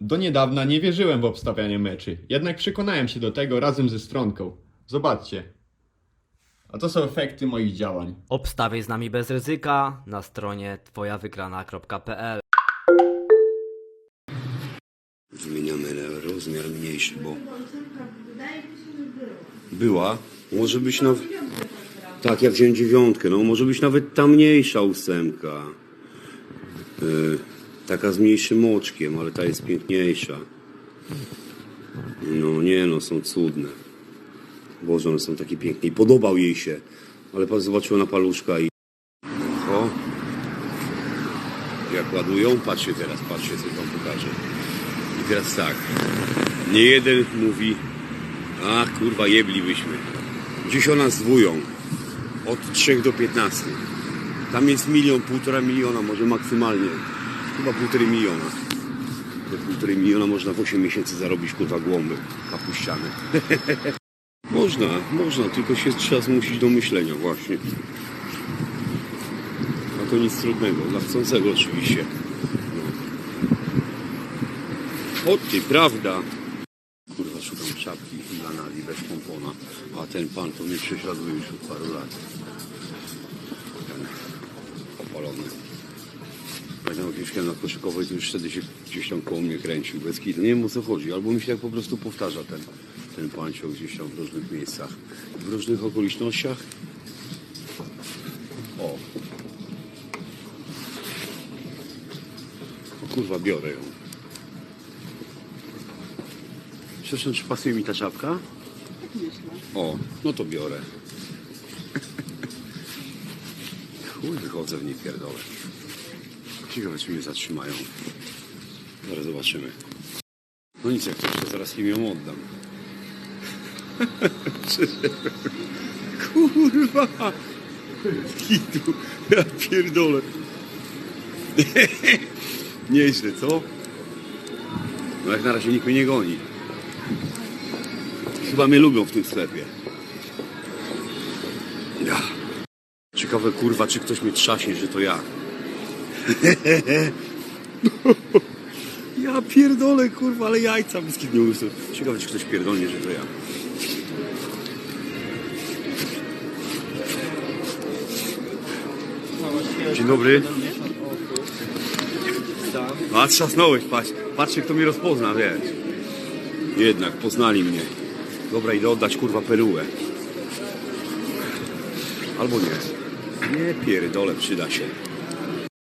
Do niedawna nie wierzyłem w obstawianie meczy, jednak przekonałem się do tego razem ze stronką. Zobaczcie. A to są efekty moich działań. Obstawiaj z nami bez ryzyka na stronie twojawygrana.pl Zmieniamy rozmiar mniejszy, bo była. Może być nawet. Tak, ja wziąłem dziewiątkę. No, może być nawet ta mniejsza ósemka. Yy, taka z mniejszym oczkiem, ale ta jest piękniejsza. No nie no, są cudne. Boże, one są takie piękne. I podobał jej się. Ale zobaczyła na paluszka i. O. Jak ładują? Patrzcie teraz, patrzcie, co wam pokażę. I teraz tak. Nie jeden mówi, a kurwa jeblibyśmy. Dziś o nas zwują. Od 3 do 15. Tam jest milion, półtora miliona, może maksymalnie. Chyba półtorej miliona. Te półtorej miliona można w 8 miesięcy zarobić kurwa głąby kapuściane. można, można, tylko się trzeba zmusić do myślenia właśnie. A to nic trudnego, dla chcącego oczywiście. O ty, prawda? Kurwa, szukam czapki dla Nali bez pompona, a ten pan to mnie prześladuje już od paru lat. Ten opalony. Mieszkałem na Koszykowej, to już wtedy się gdzieś tam koło mnie kręcił, bez kitu. Nie wiem o co chodzi, albo mi się tak po prostu powtarza ten, ten pancio gdzieś tam w różnych miejscach, w różnych okolicznościach. O. O kurwa, biorę ją. Przepraszam, czy pasuje mi ta czapka? O, no to biorę. Chuj, wychodzę w niej pierdolę. Ciekawe, czy mnie zatrzymają. Zaraz zobaczymy. No nic, jak coś, to zaraz im ją oddam. Kurwa! Kitu, ja pierdolę. Nieźle, co? No jak na razie nikt mnie nie goni. Chyba mnie lubią w tym sklepie. Ja. Ciekawe kurwa, czy ktoś mnie trzaśnie, że to ja. Ja pierdolę kurwa, ale jajca biskit nie usłyszę. Ciekawe, czy ktoś pierdolnie, że to ja. Dzień dobry. A trzasnąłeś, patrz. Patrzcie, kto mnie rozpozna, wiesz. Jednak poznali mnie. Dobra, idę oddać kurwa perułę. Albo nie. Nie pierdolę, przyda się.